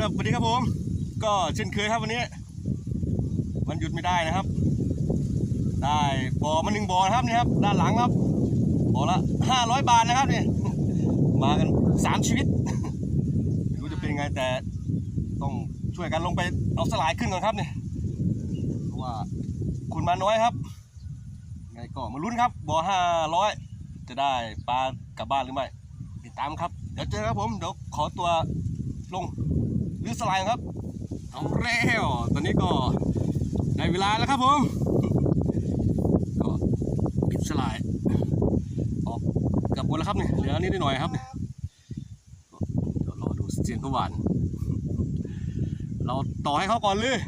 ครับสวัสดีครับผม ก็เช่นเคยครับวันนี้วันหยุดไม่ได้นะครับ ได้บ่อมาหนึ่งบ่อนะครับนี่ครับ ด้านหลังครับบ่อละห้าร้อยบาทนะครับนี่มากันสามชีวิตไม่รู้จะเป็นไงแต่ต้องช่วยกันลงไปเอาสลายขึ้นก่อนครับเนี่ยเพราะว่าคุณมาน้อยครับไงก็มาลุ้นครับบ่อห้าร้อยจะได้ปลากลับบ้านหรือไม่ติดตามครับ เดี๋ยวเจอครับผมเดี๋ยวขอตัวลง หรือสไลด์ครับ เอาแล้วตอนนี้ก็ได้เวลาแล้วครับผมก็ปิดสไลด์ออกกลับบนแล้วครับเนี่ยเหลือนิดหน่อยครับเนี่ยเดี๋ยวรอดูเสียงเขาหวานเราต่อให้เขาก่อนเลย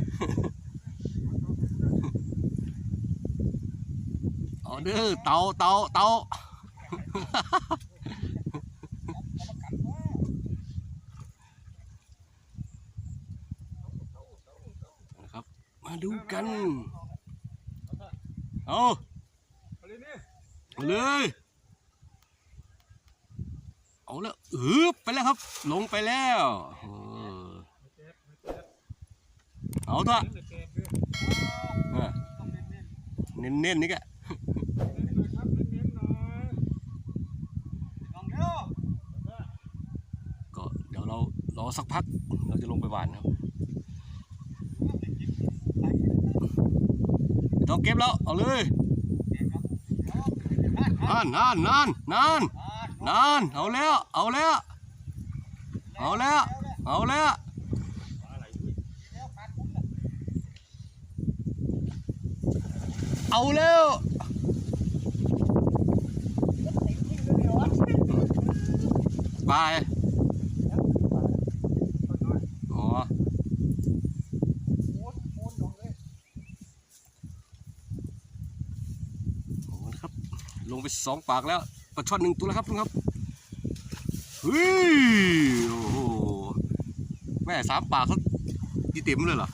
เอาเด้อเตาเตาเตา นะครับ มาดู กันเอาเอาเลยนี่เอาเลย เอาแล้วอืบไปแล้วครับ ลงไปแล้ว เออเอาเถอะเดี๋ยวแกะด้วยเออต้องเน้นๆเน้นเน้นๆนี่แกๆหน่อยครับเน้นๆหน่อยลองเด้อก็เดี๋ยวเรารอสักพัก เราจะลงไปหวานครับ ไม่ต้องเก็บแล้ว เอาเลยนานนานนานนานนานเอาแล้ว เอาแล้ว เอาแล้ว เอาแล้วเอาแล้วไปอ๋อโอ้ครับ ลงไป สองปากแล้วปลาช่อนหนึ่งตัวแล้วครับทุกคนครับเฮ้ยโอ้โหแม่สามปากเขาดีเต็มเลยเหรอ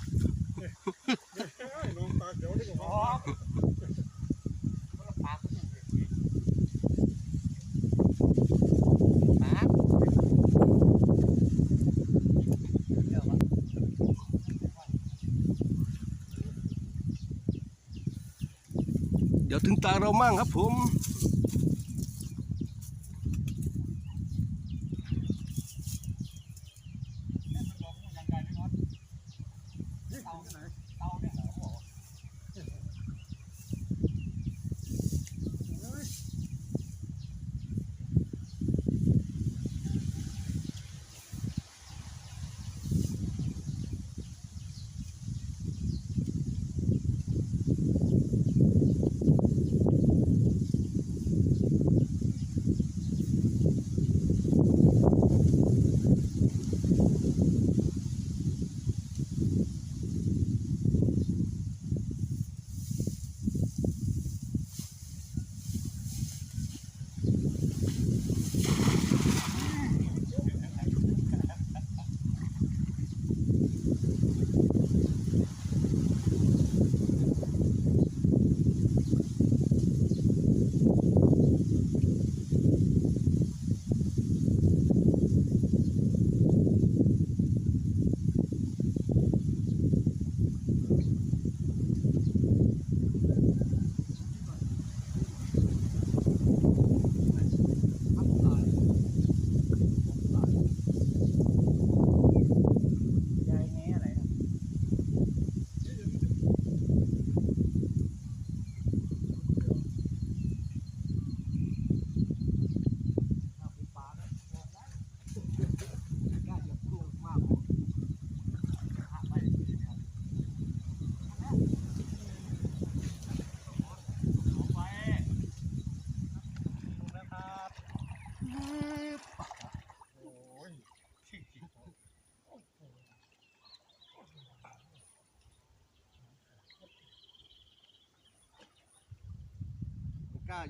เดี๋ยวดีกว่าเดี๋ยวถึงตาเรามั่งครับผม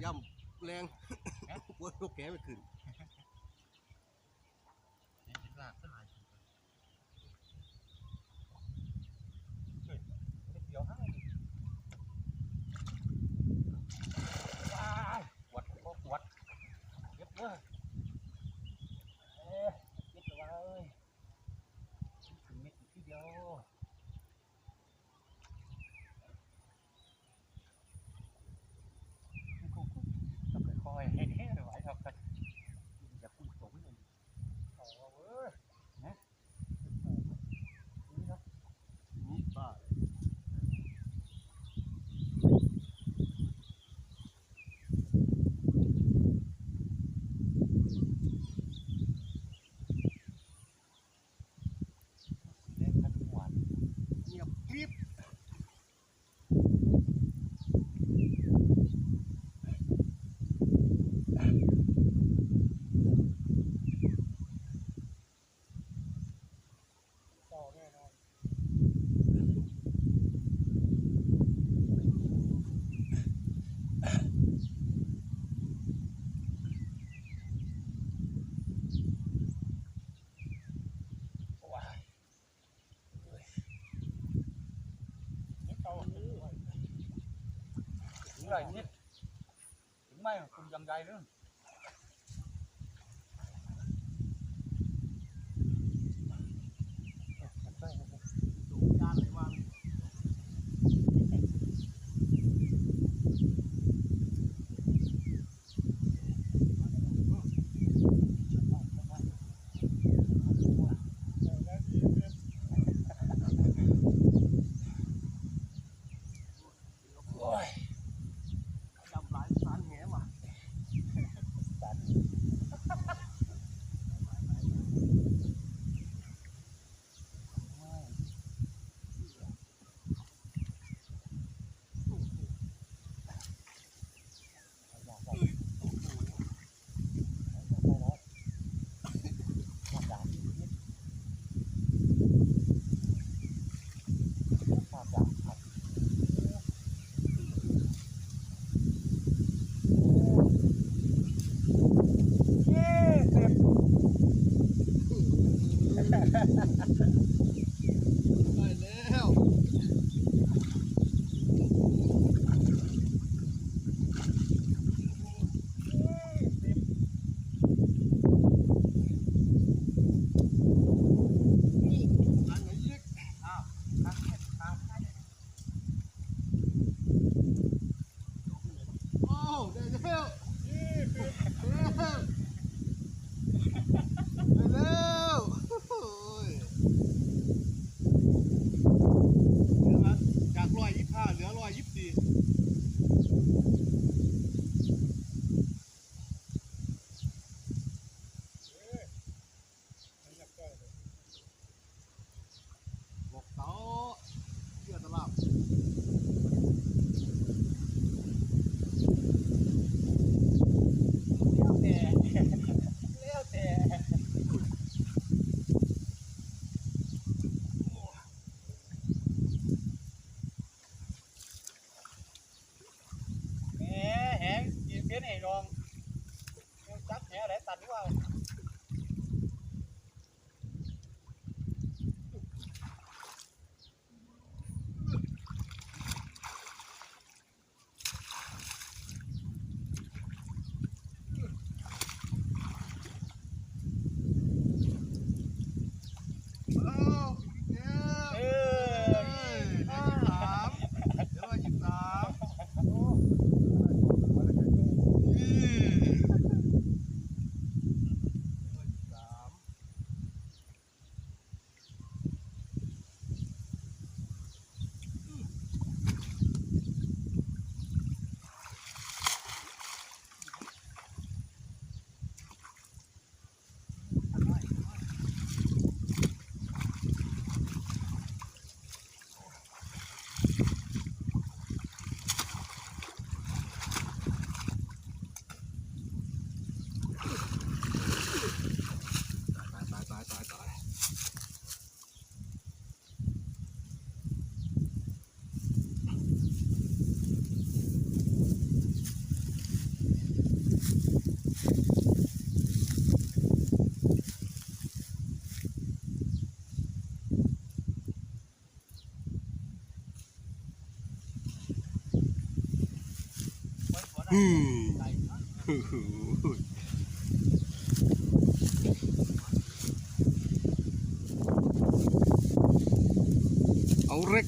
ย่ำแรงกลัวตัวแกไม่ขึ้น ไรนิดถึงไม่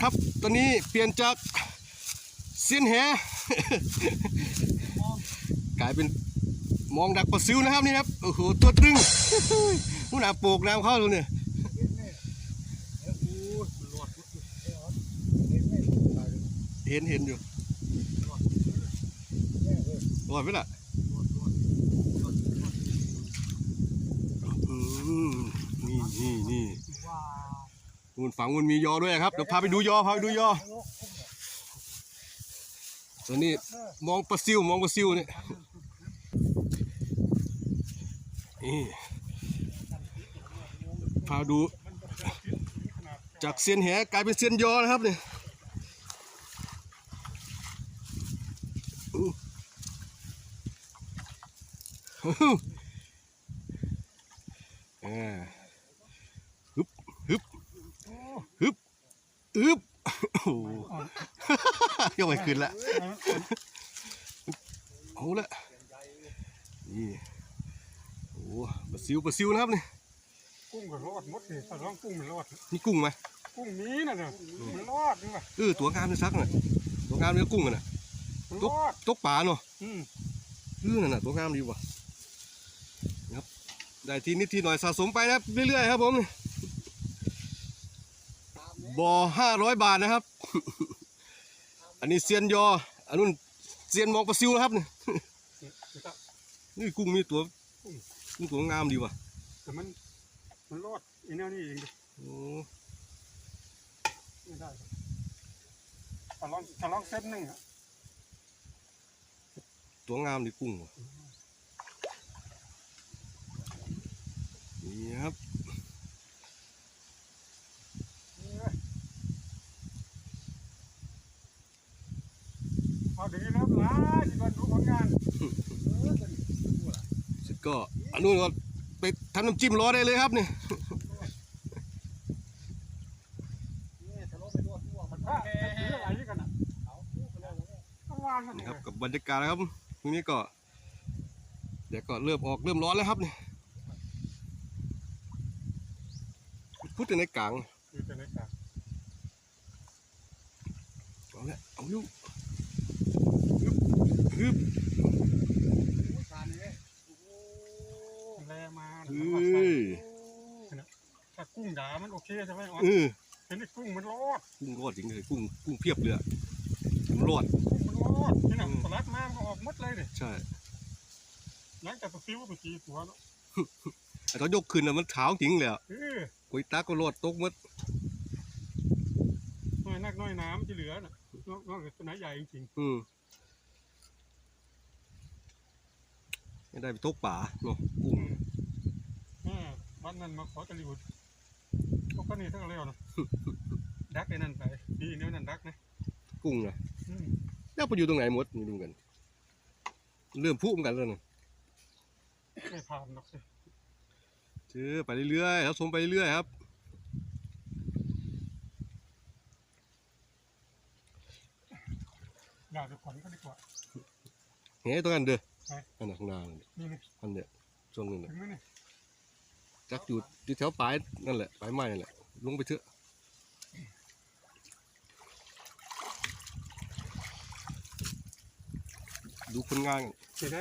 ครับ ตอนนี้เปลี่ยนจากเสียนแหกลายเป็นมองดักปลาซิวนะครับนี่ครับโอ้โหตัวตึงหูหนาโปกน้ำเข้าเลยเนี่ยเห็นเห็นอยู่รอดไหมล่ะอืมนี่นี่ นี่นฝังมันมียอด้วยครับเดี๋ยวพาไปดูยอพาไปดูยอส่วนนี้มองปลาซิวมองปลาซิวเนี่ยนี่พาดู จากเซียนแหกลายเป็นเซียนยอนะครับเนี่ยอ่าฮึบฮึบฮึบ ฮึบโอ้โหยกไปขึ้นละเอาละนี่โอ้ปลาซิวปลาซิวนะครับนี่กุ้งก็รอดหมดเลยถ้าร้องกุ้งมันรอด นี่กุ้งไหมกุ้งนี้น่ะเนี่ยมันรอดนี่ว่ะเออตัวงามนี่ซักน่ะตัวงามนี่กุ้งอะน่ะมันตรกอดตกปลาเนาะอืมเออนั่นน่ะตัวงามดีว่ะนะครับได้ทีนิดทีหน่อยสะสมไปนะครับเรื่อยๆครับผม บ่อห้าร้อยบาทนะครับ อันนี้เซียนยอ อันนู้นเซียนมองปลาซิวนะครับนี่นี่ก็นี่กุ้งมีตัวกุ้งตัวงามดีว่ะแต่มันมันรอดอีแนวนี้เองดิโอ้ไม่ได้ครับถ้าลองถ้าลองเส้นหนึ่งอะตัวงามดีกุ้งว่ะนี่ครับ เอาดีแล้วล่ะที่ว่าดูผลงาน เสร็จ ก็อันนู้นก็ไปทำน้ำจิ้มรอได้เลยครับนี่นี่ครับกับบรรยากาศนะครับตรงนี้ก็ เดี๋ยวก็เริ่มออกเริ่มร้อนแล้วครับนี่พูดแต่ในกลางอยู่แต่ในกลางเอาละเอาลูกฮึบฮึบ ผู้ชายนี่โอ้โห แล เฮ้ยถ้ากุ้งด่ามันโอเคใช่ไหมอ๋อเออเห็นไอ้กุ้งมันรอดกุ้งรอดจริงเลยกุ้งกุ้งเพียบเลยมันรอดกุ้งมันรอดนี่นะสลัดมามันก็ออกมดเลยดิใช่หลังจากตัวซิวไปกี่ตัวแล้วแต่ตอนยกขึ้นน่ะมันเท้าจริงเลยอะกุยตาก็รอดตกมดน้อยนักน้อยน้ำที่เหลือน่ะนอกนอกจากตัวไหนใหญ่จริงอืมไม่ได้ไปตกป่าเนาะกุ้ง อืมแม่วันนั้นมาขอตะลิวดพวกก็นี่ทั้งเร็วนะดักไอ้นั่นไปดีเนี้ยนั่นดักนะกุ้งนะอืมแล้วไปอยู่ตรงไหนหมดไม่รู้กัน เริ่มพุ่มกันแล้วนะไม่ผ่านหรอกสิเจอไปเรื่อยๆครับชมไปเรื่อยๆครับอยากจะขวัญก็ดีกว่าเฮ้ยตรงนั้นเด้อไหนอันนั้นข้างหน้านั่นนี่นี่อันเนี้ยช่วงนึงถึน่ะงไหมนี่ จักอยู่ที่แถวปลายนั่นแหละปลายไม้นั่นแหละลงไปเถอะดูผลงานกันเห็นไหม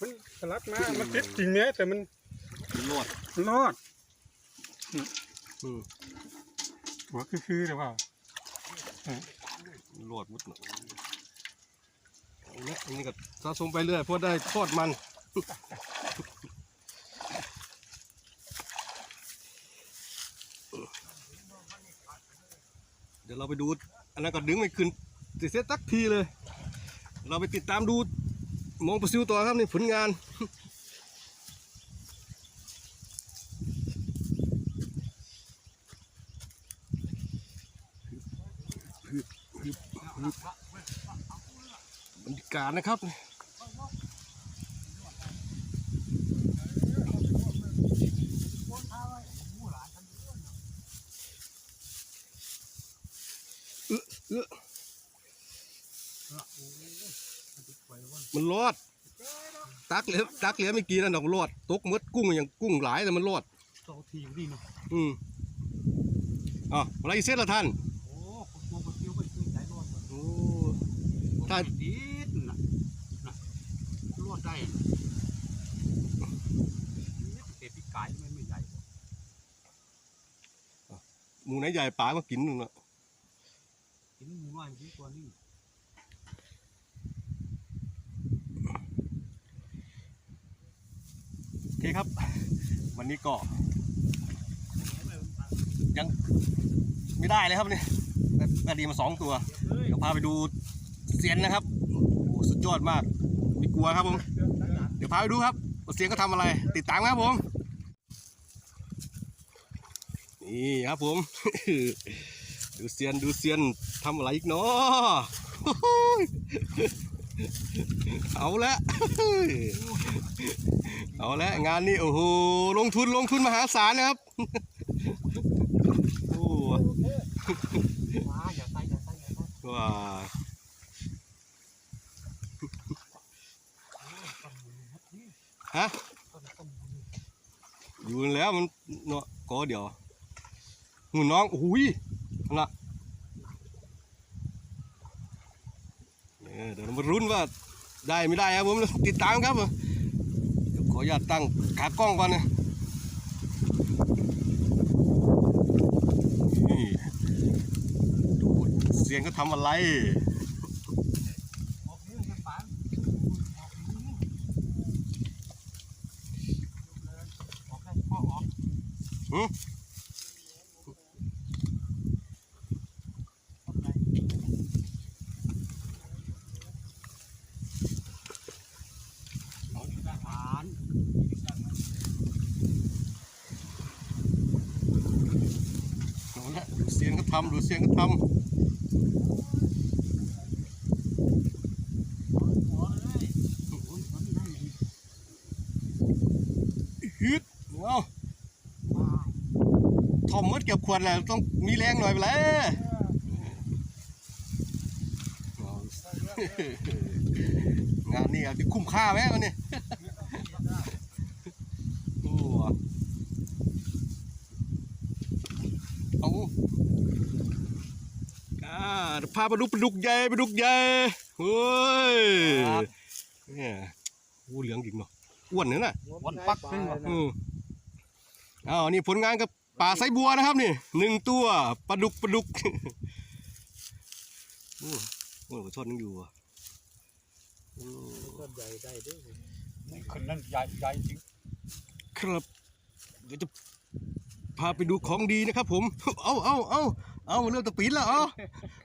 มันสลัดมา มันติดจริงเนี้ยแต่มันมันรอดมันรอดอืมหัวคือๆแต่ว่ามันรอดหมดเนาะเอาละอันนี้ก็สะสมไปเรื่อยเพราะได้ทอดมัน ดี๋ยวเราไปดู อันนั้นก็ดึงไม่ขึ้นติดเซตตักทีเลย เราไปติดตามดูมองประซิวต่อครับนี่ผลงานบรรยากาศนะครับ เออเออ มันรอด ตักเหลือตักเหลือไม่กี่นั่นดอกรอดตกหมดกุ้งอย่างกุ้งหลายแต่มันรอดโตทีดีเนาะอืมอ๋ออะไรอีกเส้นละท่านโอ้คนตัวคนเดียวก็คือใจรอดหมดโอ้ถ้าดีน่ะน่ะรอดได้นี่เตะปีกไก่ไม่ไม่ใหญ่หมูไหนใหญ่ป่าก็กินหนึ่งละกินหมูน้อยกินตัวนี้ โอ เคครับ วันนี้ก็ยังไม่ได้เลยครับนี่ได้ได้ดีมาสองตัวเดี๋ยวพาไปดูเสียนนะครับโอ้สุดยอดมากไม่กลัวครับผม เดี๋ยวพาไปดูครับว่าเสียนก็ทำอะไร ติดตามครับผมนี่ครับผม ดูเซียนดูเซียนทำอะไรอีกเนาะ เอาละ เอาละงานนี้โอ้โหลงทุนลงทุนมหาศาลนะครับ โอ้โหว้าฮะอยู่แล้วมันเนาะก็เดี๋ยวหุ่นน้องอุ้ย ได้ไม่ได้ครับผมติดตามครับขออนุญาตตั้งขากล้องก่อนนะนี่ดูเสียงก็ทำอะไร ออกนิ้วมันปานออกนิ้วออกได้พ่อออก หือ เอาอยู่ทหาร เอาละดูเสียงก็ ทำดูเสียงก็ทหัวเลยโอ้ยมันได้ดีำฮึดเอาทอมมดเก็บขวดแหละต้องมีแรงหน่อยไปแล้วเอางานนี้อาจจะคุ้มค่าไหมวันนี้โอ้เอา อ่าพาไปดูปลาดุกใหญ่ปลาดุกใหญ่เฮ้ยเนี่ยโอ้เหลืองจริงเนาะอ้วนเนี่ยน่ะวันปักขึ้นอืมอ้าวนี่ผลงานกับป่าไซบัวนะครับนี่หนึ่งตัวปลาดุกปลาดุกโอ้โหชดนึงอยู่อะโอ้ต้นใหญ่ได้ด้วยนี่คนนั้นใหญ่ใหญ่จริงครับเดี๋ยวจะพาไปดูของดีนะครับผม เอาเอาเอา เอาเริ่มตะปีนแล้วเอา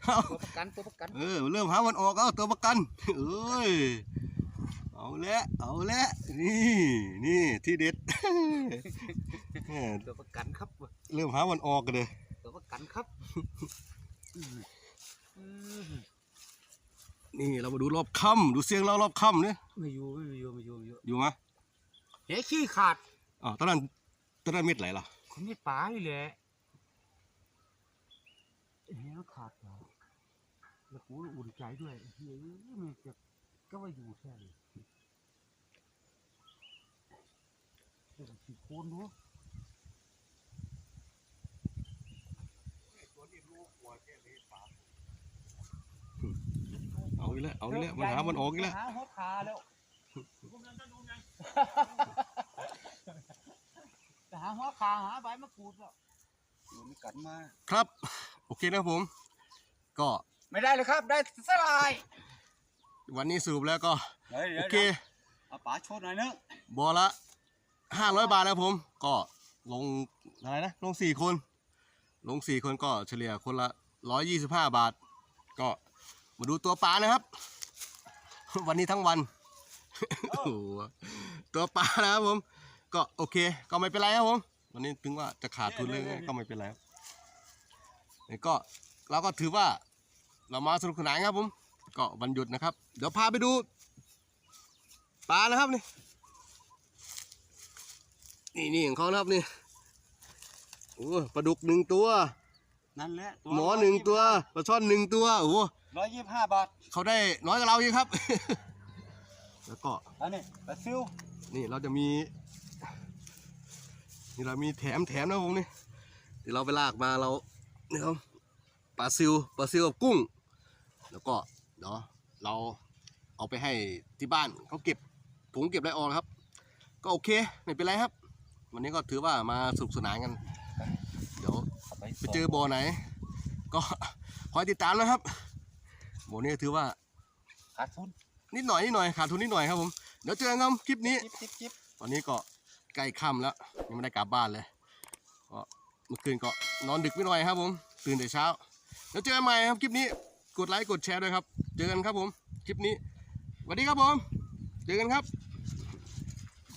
เอาตัวประกันตัวประกันเออเริ่มหาวันออกเอาตัวประกันเอ้ยเอาละเอาละนี่นี่ที่เด็ดแหม่ตัวประกันครับเริ่มหาวันออกกันเลยตัวประกันครับนี่เรามาดูรอบค่ำดูเสียงเรารอบค่ำเนี่ยไม่อยู่ไม่อยู่ไม่อยู่ไม่อยู่อยู่มะเฮ้ขี้ขาดอ๋อตอนนั้นตอนนั้นเม็ดไหลล่ะคนไม่ป่านี่แหละ เฮ้ยขาดเหรอแล้วกูอุ่นใจด้วยเฮ้ยมันจะก็ว่าอยู่แค่นี้เดี๋ยวขี้โคนดูเอาอีกแล้ว เอาอีกแล้ว มันหาวันออกอีกแล้ว หาหัวขาแล้วจะหาหัวขาหาใบมะกรูดแล้วมันกัดมา ครับ โอเคนะครับผม ก็ไม่ได้เลยครับ ได้สลายวันนี้สรุปแล้วก็โอเคเอาป๋าโชดหน่อยเนอะบอละห้าร้อยบาทนะครับผม ก็ลงอะไรนะลงสี่คน ลงสี่คนก็เฉลี่ยคนละร้อยยี่สิบห้าบาท ก็มาดูตัวปลานะครับ วันนี้ทั้งวันโอ้โหตัวปลานะครับผม ก็โอเค ก็ไม่เป็นไรครับผม วันนี้ถึงว่าจะขาดทุนเลยก็ไม่เป็นไรครับ นี่ก็เราก็ถือว่าเรามาสนุกสนานครับผมก็วันหยุดนะครับ เดี๋ยวพาไปดูปลานะครับนี่นี่นี่ของเขานะครับนี่โอ้ปลาดุกหนึ่งตัวนั่นแหละหมอหนึ่งตัวปลาช่อนหนึ่งตัวโอ้โหร้อยยี่สิบห้าบาทเขาได้น้อยกว่าเราอีกครับ แล้วก็อันนี้ปลาซิวนี่เราจะมีนี่เรามีแถมแถมนะผมนี่เดี๋ยวเราไปลากมาเรา นี่ครับปลาซิวปลาซิวกับกุ้ง แล้วก็เดี๋ยวเราเอาไปให้ที่บ้านเขาเก็บถุงเก็บอะไรออกครับ ก็โอเคไม่เป็นไรครับ วันนี้ก็ถือว่ามาสนุกสนานกัน เดี๋ยวไปไปเจอบ่อไหน ก็คอยติดตามนะครับบ่อนี้ถือว่าขาดทุนนิดหน่อยนิดหน่อยขาดทุนนิดหน่อยครับผมเดี๋ยวเจอกันครับคลิปนี้จิ๊บจิ๊บจิ๊บตอนนี้ก็ใกล้ค่ำแล้วยังไม่ได้กลับบ้านเลยก็ เมื่อคืนก็นอนดึกไม่หน่อยครับผม ตื่นแต่เช้า แล้วเจอกันใหม่ครับคลิปนี้กดไลค์กดแชร์ด้วยครับ เจอกันครับผม คลิปนี้สวัสดีครับผม เจอกันครับ